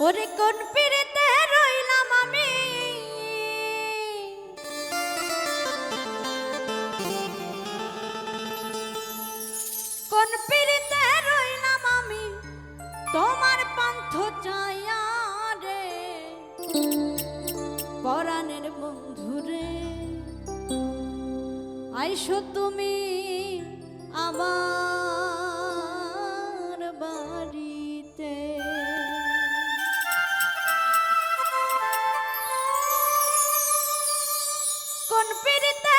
ওরে কোন পিড়িতে রইলাম আমি? কোন পিড়িতে রইলাম আমি? তোমার পান্থ চাইয়া রে, পরাণের বন্ধুরে আইসো তুমি আমার I'm gonna beat it down.